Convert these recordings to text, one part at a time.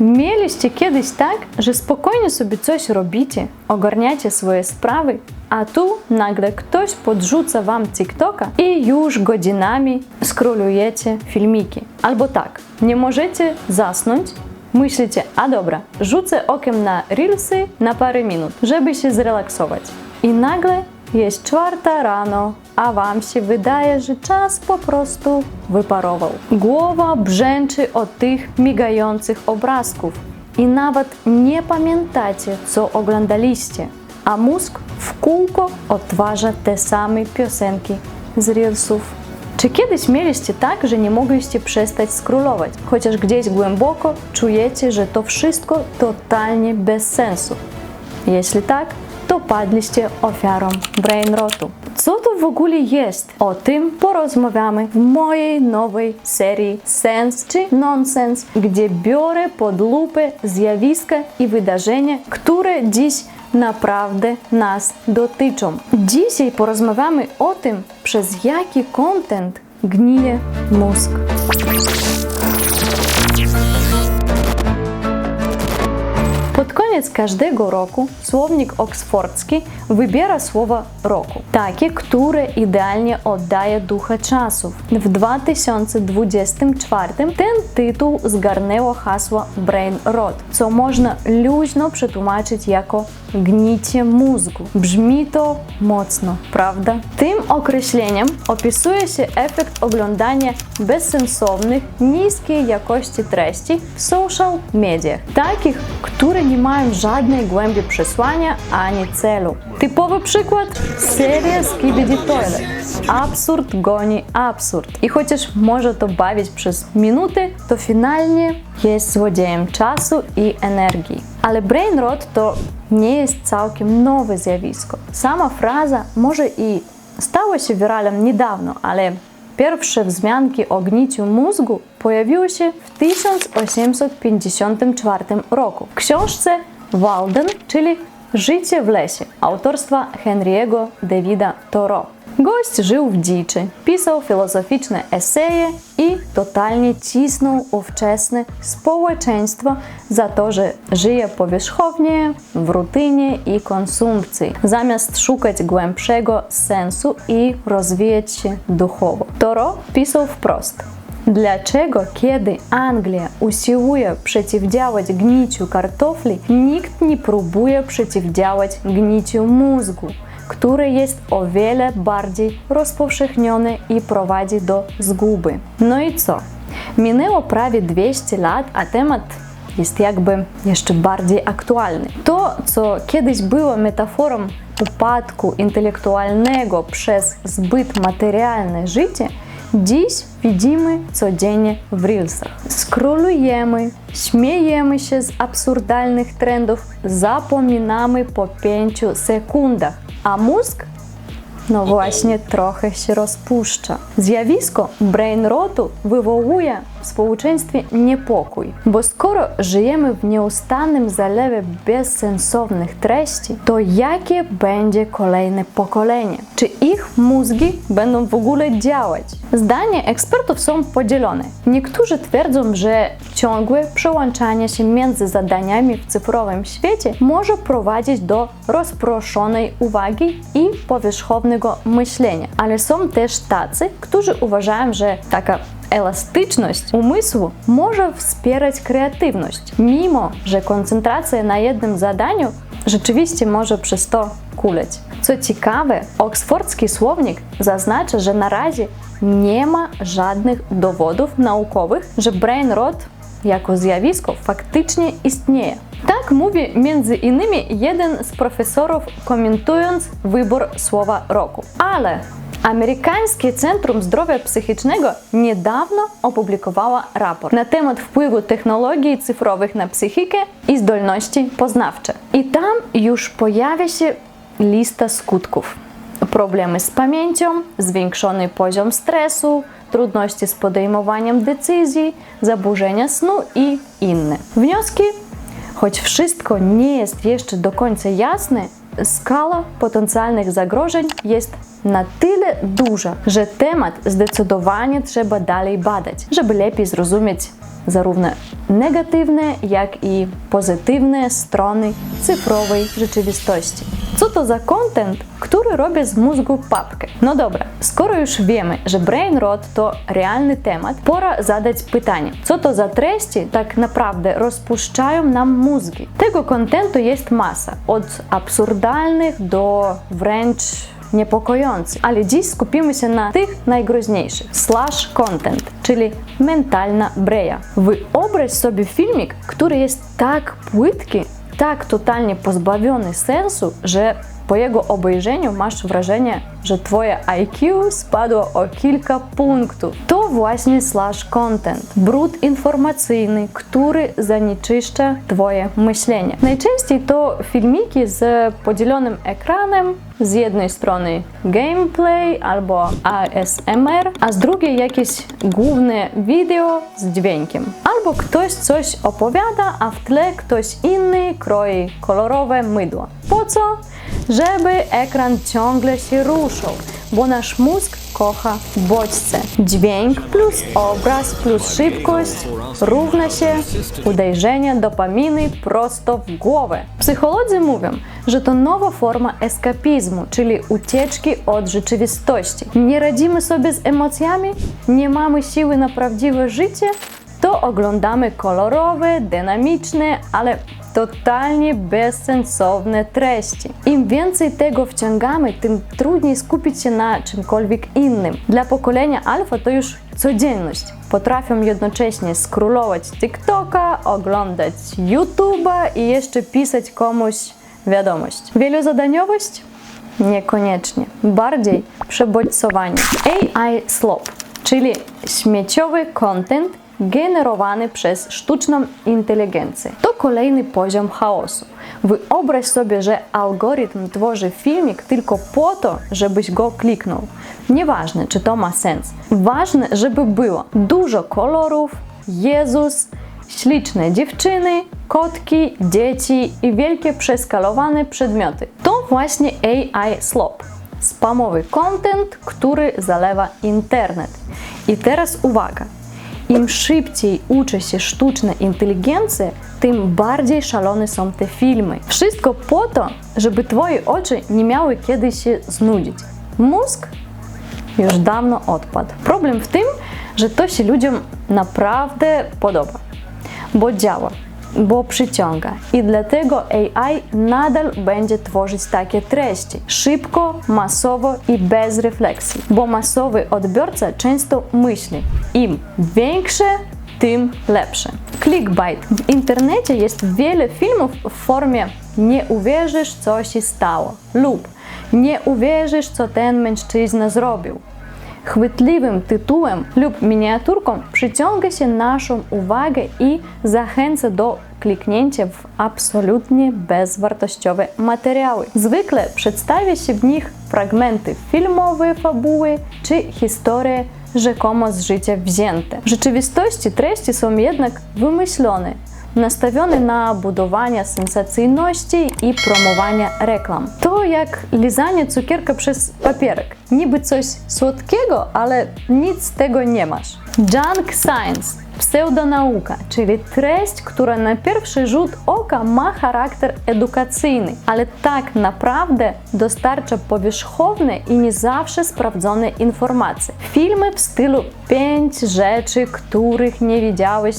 Mieliście kiedyś tak, że spokojnie sobie coś robicie, ogarniacie swoje sprawy, a tu nagle ktoś podrzuca wam TikToka i już godzinami skrolujecie filmiki. Albo tak, nie możecie zasnąć, myślicie, a dobra, rzucę okiem na Reelsy na parę minut, żeby się zrelaksować. I nagle jest czwarta rano, a wam się wydaje, że czas po prostu wyparował. Głowa brzęczy od tych migających obrazków i nawet nie pamiętacie, co oglądaliście, a mózg w kółko odtwarza te same piosenki z Reelsów. Czy kiedyś mieliście tak, że nie mogliście przestać scrollować, chociaż gdzieś głęboko czujecie, że to wszystko totalnie bez sensu? Jeśli tak, to padliście ofiarą brainrotu. Co to w ogóle jest? O tym porozmawiamy w mojej nowej serii Sens czy Nonsens, gdzie biorę pod lupę zjawiska i wydarzenia, które dziś naprawdę nas dotyczą. Dzisiaj porozmawiamy o tym, przez jaki content gnije mózg. Koniec każdego roku słownik oksfordzki wybiera słowa roku, takie, które idealnie oddaje ducha czasów. W 2024 ten tytuł zgarnęło hasło Brain Rot, co można luźno przetłumaczyć jako gnicie mózgu. Brzmi to mocno, prawda? Tym określeniem opisuje się efekt oglądania bezsensownych, niskiej jakości treści w social mediach, takich, które nie mają żadnej głębi przesłania ani celu. Typowy przykład seria Skibidi Toilet. Absurd goni absurd. I chociaż może to bawić przez minuty, to finalnie jest złodziejem czasu i energii. Ale brain rot to nie jest całkiem nowe zjawisko. Sama fraza może i stała się wiralem niedawno, ale pierwsze wzmianki o gniciu mózgu pojawiły się w 1854 roku w książce Walden, czyli Życie w lesie autorstwa Henry'ego Davida Thoreau. Gość żył w dziczy, pisał filozoficzne eseje i totalnie cisnął ówczesne społeczeństwo za to, że żyje powierzchownie, w rutynie i konsumpcji, zamiast szukać głębszego sensu i rozwijać się duchowo. Thoreau pisał wprost – Dlaczego, kiedy Anglia usiłuje przeciwdziałać gniciu kartofli, nikt nie próbuje przeciwdziałać gniciu mózgu, który jest o wiele bardziej rozpowszechniony i prowadzi do zguby. No i co? Minęło prawie 200 lat, a temat jest jakby jeszcze bardziej aktualny. To, co kiedyś było metaforą upadku intelektualnego przez zbyt materialne życie, Dziś widzimy codziennie w Reelsach. Skrolujemy, śmiejemy się z absurdalnych trendów, zapominamy po 5 sekundach, a mózg no właśnie trochę się rozpuszcza. Zjawisko brain rotu wywołuje w społeczeństwie niepokój, bo skoro żyjemy w nieustannym zalewie bezsensownych treści, to jakie będzie kolejne pokolenie? Czy ich mózgi będą w ogóle działać? Zdania ekspertów są podzielone. Niektórzy twierdzą, że ciągłe przełączanie się między zadaniami w cyfrowym świecie może prowadzić do rozproszonej uwagi i powierzchownego myślenia, ale są też tacy, którzy uważają, że taka elastyczność umysłu może wspierać kreatywność, mimo że koncentracja na jednym zadaniu rzeczywiście może przez to kuleć. Co ciekawe, oksfordzki słownik zaznacza, że na razie nie ma żadnych dowodów naukowych, że brain rot jako zjawisko faktycznie istnieje. Tak mówi między innymi jeden z profesorów komentując wybór słowa roku. Ale Amerykańskie Centrum Zdrowia Psychicznego niedawno opublikowało raport na temat wpływu technologii cyfrowych na psychikę i zdolności poznawcze. I tam już pojawia się lista skutków. Problemy z pamięcią, zwiększony poziom stresu, trudności z podejmowaniem decyzji, zaburzenia snu i inne. Wnioski Choć wszystko nie jest jeszcze do końca jasne, skala potencjalnych zagrożeń jest na tyle duża, że temat zdecydowanie trzeba dalej badać, żeby lepiej zrozumieć zarówno negatywne, jak i pozytywne strony cyfrowej rzeczywistości. Co to za content, który robi z mózgu papkę? No dobra, skoro już wiemy, że brain rot to realny temat, pora zadać pytanie, co to za treści tak naprawdę rozpuszczają nam mózgi? Tego kontentu jest masa, od absurdalnych do wręcz niepokojących, ale dziś skupimy się na tych najgroźniejszych. Slash content, czyli mentalna breja. Wyobraź sobie filmik, który jest tak płytki, tak totalnie pozbawiony sensu, że po jego obejrzeniu masz wrażenie, że twoje IQ spadło o kilka punktów. To właśnie slash content. Brud informacyjny, który zanieczyszcza twoje myślenie. Najczęściej to filmiki z podzielonym ekranem, z jednej strony gameplay albo ASMR, a z drugiej jakieś główne wideo z dźwiękiem. Albo ktoś coś opowiada, a w tle ktoś inny kroi kolorowe mydło. Po co? Żeby ekran ciągle się ruszał, bo nasz mózg kocha bodźce. Dźwięk plus obraz plus szybkość równa się uderzenie dopaminy prosto w głowę. Psycholodzy mówią, że to nowa forma eskapizmu, czyli ucieczki od rzeczywistości. Nie radzimy sobie z emocjami, nie mamy siły na prawdziwe życie, to oglądamy kolorowe, dynamiczne, ale totalnie bezsensowne treści. Im więcej tego wciągamy, tym trudniej skupić się na czymkolwiek innym. Dla pokolenia alfa to już codzienność. Potrafią jednocześnie scrollować TikToka, oglądać YouTube'a i jeszcze pisać komuś wiadomość. Wielozadaniowość? Niekoniecznie. Bardziej przebodźcowanie. AI slop, czyli śmieciowy content generowany przez sztuczną inteligencję. To kolejny poziom chaosu. Wyobraź sobie, że algorytm tworzy filmik tylko po to, żebyś go kliknął. Nieważne, czy to ma sens. Ważne, żeby było dużo kolorów, Jezus, śliczne dziewczyny, kotki, dzieci i wielkie przeskalowane przedmioty. To właśnie AI slop. Spamowy content, który zalewa internet. I teraz uwaga. Im szybciej uczy się sztuczna inteligencja, tym bardziej szalone są te filmy. Wszystko po to, żeby Twoje oczy nie miały kiedy się znudzić. Mózg już dawno odpadł. Problem w tym, że to się ludziom naprawdę podoba, bo działa bo przyciąga i dlatego AI nadal będzie tworzyć takie treści szybko, masowo i bez refleksji, bo masowy odbiorca często myśli im większe, tym lepsze. Clickbait. W internecie jest wiele filmów w formie nie uwierzysz, co się stało lub nie uwierzysz, co ten mężczyzna zrobił chwytliwym tytułem lub miniaturką przyciąga naszą uwagę i zachęca do kliknięcia w absolutnie bezwartościowe materiały. Zwykle przedstawia się w nich fragmenty filmowe, fabuły czy historie rzekomo z życia wzięte. W rzeczywistości treści są jednak wymyślone, nastawiony na budowanie sensacyjności i promowanie reklam. To jak lizanie cukierka przez papierek. Niby coś słodkiego, ale nic z tego nie masz. Junk science pseudonauka, czyli treść, która na pierwszy rzut oka ma charakter edukacyjny, ale tak naprawdę dostarcza powierzchowne i nie zawsze sprawdzone informacje. Filmy w stylu 5 rzeczy, których nie wiedziałeś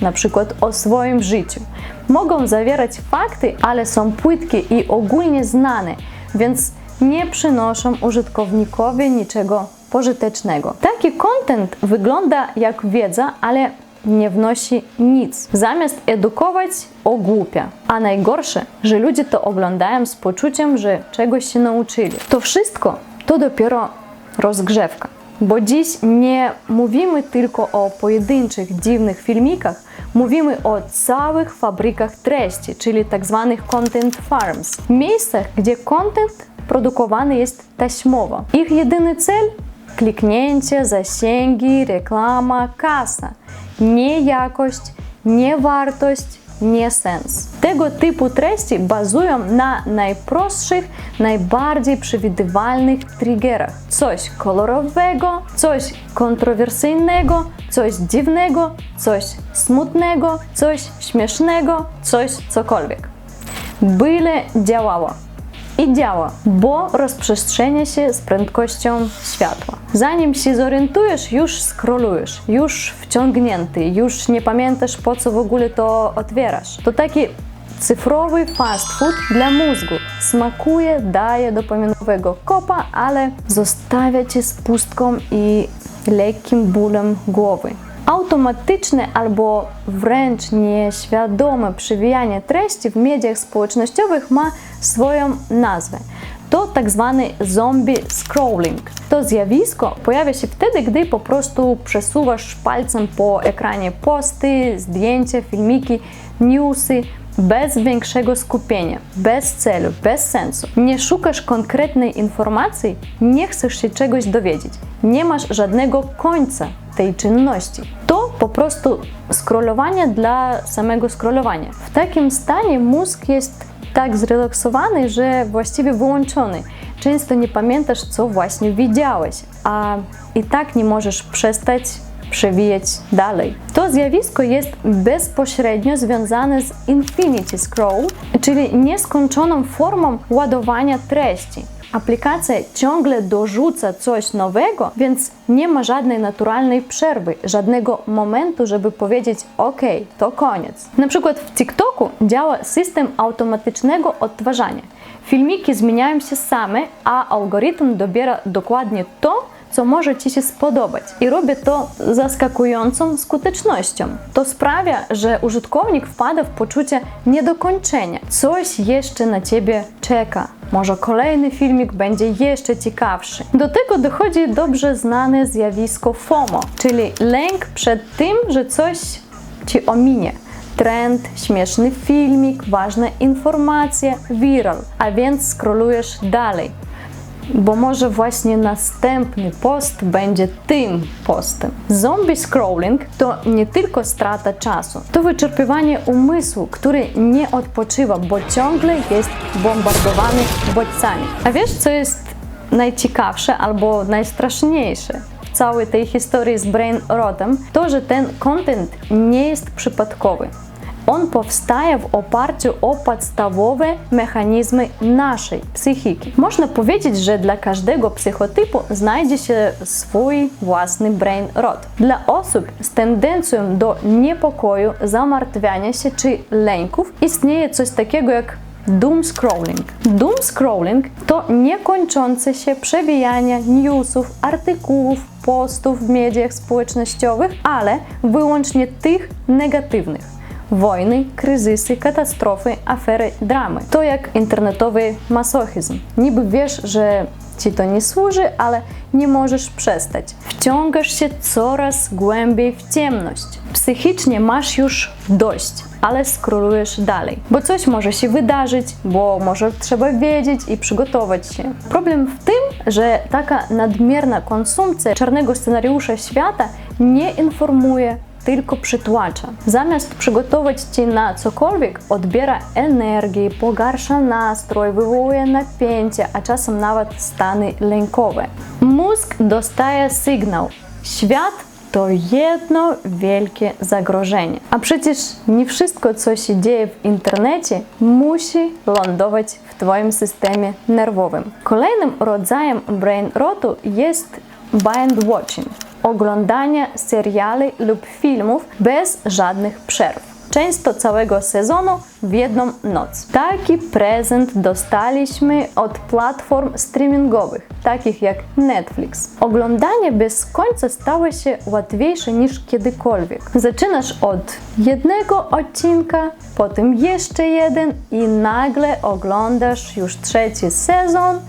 na przykład o swoim życiu. Mogą zawierać fakty, ale są płytkie i ogólnie znane, więc nie przynoszą użytkownikowi niczego pożytecznego. Taki content wygląda jak wiedza, ale nie wnosi nic. Zamiast edukować, ogłupia. A najgorsze, że ludzie to oglądają z poczuciem, że czegoś się nauczyli. To wszystko to dopiero rozgrzewka. Bo dziś nie mówimy tylko o pojedynczych dziwnych filmikach, mówimy o całych fabrykach treści, czyli tak zwanych content farms. Miejscach, gdzie content produkowany jest taśmowo. Ich jedyny cel kliknięcie, zasięgi, reklama, kasa. Nie jakość, nie wartość, nie sens. Tego typu treści bazują na najprostszych, najbardziej przewidywalnych triggerach. Coś kolorowego, coś kontrowersyjnego, coś dziwnego, coś smutnego, coś śmiesznego, coś cokolwiek. Byle działało. I działa, bo rozprzestrzenia się z prędkością światła. Zanim się zorientujesz, już scrollujesz, już wciągnięty, już nie pamiętasz po co w ogóle to otwierasz. To taki cyfrowy fast food dla mózgu. Smakuje, daje dopaminowego kopa, ale zostawia cię z pustką i lekkim bólem głowy. Automatyczne albo wręcz nieświadome przewijanie treści w mediach społecznościowych ma swoją nazwę. To tak zwany zombie scrolling. To zjawisko pojawia się wtedy, gdy po prostu przesuwasz palcem po ekranie posty, zdjęcia, filmiki, newsy, bez większego skupienia, bez celu, bez sensu. Nie szukasz konkretnej informacji, nie chcesz się czegoś dowiedzieć, nie masz żadnego końca tej czynności. To po prostu scrollowanie dla samego scrollowania. W takim stanie mózg jest tak zrelaksowany, że właściwie wyłączony. Często nie pamiętasz, co właśnie widziałeś, a i tak nie możesz przestać przewijać dalej. To zjawisko jest bezpośrednio związane z infinity scroll, czyli nieskończoną formą ładowania treści. Aplikacja ciągle dorzuca coś nowego, więc nie ma żadnej naturalnej przerwy, żadnego momentu, żeby powiedzieć: OK, to koniec. Na przykład w TikToku działa system automatycznego odtwarzania. Filmiki zmieniają się same, a algorytm dobiera dokładnie to, co może Ci się spodobać. I robię to zaskakującą skutecznością. To sprawia, że użytkownik wpada w poczucie niedokończenia. Coś jeszcze na Ciebie czeka. Może kolejny filmik będzie jeszcze ciekawszy. Do tego dochodzi dobrze znane zjawisko FOMO, czyli lęk przed tym, że coś Ci ominie trend, śmieszny filmik, ważna informacja, viral, a więc scrollujesz dalej bo może właśnie następny post będzie tym postem. Zombie scrolling to nie tylko strata czasu, to wyczerpywanie umysłu, który nie odpoczywa, bo ciągle jest bombardowany bodźcami. A wiesz, co jest najciekawsze albo najstraszniejsze? całej tej historii z brain rotem, to, że ten content nie jest przypadkowy. On powstaje w oparciu o podstawowe mechanizmy naszej psychiki. Można powiedzieć, że dla każdego psychotypu znajdzie się swój własny brain rot. Dla osób z tendencją do niepokoju, zamartwiania się czy lęków istnieje coś takiego jak Doom scrolling. Doom scrolling to niekończące się przewijanie newsów, artykułów, postów w mediach społecznościowych, ale wyłącznie tych negatywnych wojny, kryzysy, katastrofy, afery, dramy. To jak internetowy masochizm. Niby wiesz, że ci to nie służy, ale nie możesz przestać. Wciągasz się coraz głębiej w ciemność. Psychicznie masz już dość, ale skrolujesz dalej, bo coś może się wydarzyć, bo może trzeba wiedzieć i przygotować się. Problem w tym, że taka nadmierna konsumpcja czarnego scenariusza świata nie informuje tylko przytłacza. Zamiast przygotować Cię na cokolwiek, odbiera energię, pogarsza nastrój, wywołuje napięcie, a czasem nawet stany lękowe. Mózg dostaje sygnał. Świat to jedno wielkie zagrożenie. A przecież nie wszystko, co się dzieje w internecie, musi lądować w Twoim systemie nerwowym. Kolejnym rodzajem brain rotu jest bind watching oglądania seriali lub filmów bez żadnych przerw często całego sezonu w jedną noc. Taki prezent dostaliśmy od platform streamingowych, takich jak Netflix. Oglądanie bez końca stało się łatwiejsze niż kiedykolwiek. Zaczynasz od jednego odcinka, potem jeszcze jeden i nagle oglądasz już trzeci sezon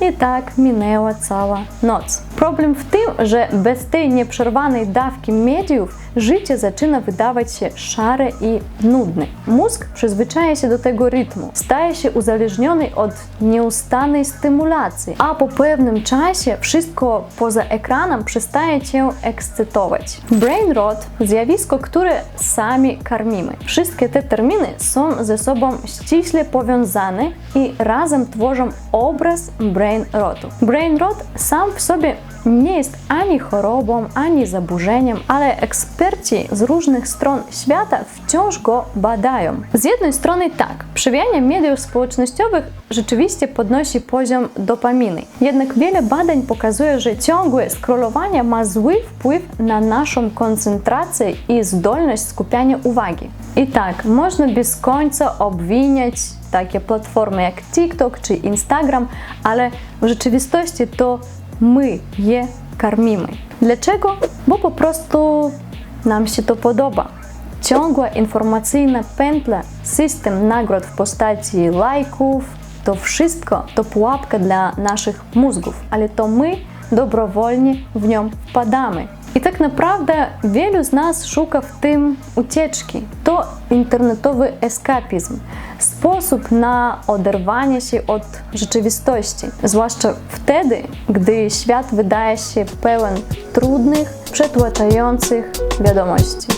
i tak minęła cała noc. Problem w tym, że bez tej nieprzerwanej dawki mediów życie zaczyna wydawać się szare i nudne. Mózg przyzwyczaja się do tego rytmu, staje się uzależniony od nieustannej stymulacji, a po pewnym czasie wszystko poza ekranem przestaje cię ekscytować. Brain rot zjawisko, które sami karmimy. Wszystkie te terminy są ze sobą ściśle powiązane i razem tworzą obraz brain rotu. Brain rot sam w sobie nie jest ani chorobą, ani zaburzeniem, ale eksperci z różnych stron świata wciąż go badają. Z jednej strony tak, przewijanie mediów społecznościowych rzeczywiście podnosi poziom dopaminy. Jednak wiele badań pokazuje, że ciągłe scrollowanie ma zły wpływ na naszą koncentrację i zdolność skupiania uwagi. I tak, można bez końca obwiniać takie platformy jak TikTok czy Instagram, ale w rzeczywistości to my je karmimy. Dlaczego? Bo po prostu nam się to podoba. Ciągła informacyjna pętla, system nagród w postaci lajków, to wszystko to pułapka dla naszych mózgów, ale to my dobrowolnie w nią wpadamy. I tak naprawdę wielu z nas szuka w tym ucieczki. To internetowy eskapizm, sposób na oderwanie się od rzeczywistości, zwłaszcza wtedy, gdy świat wydaje się pełen trudnych, przytłaczających wiadomości.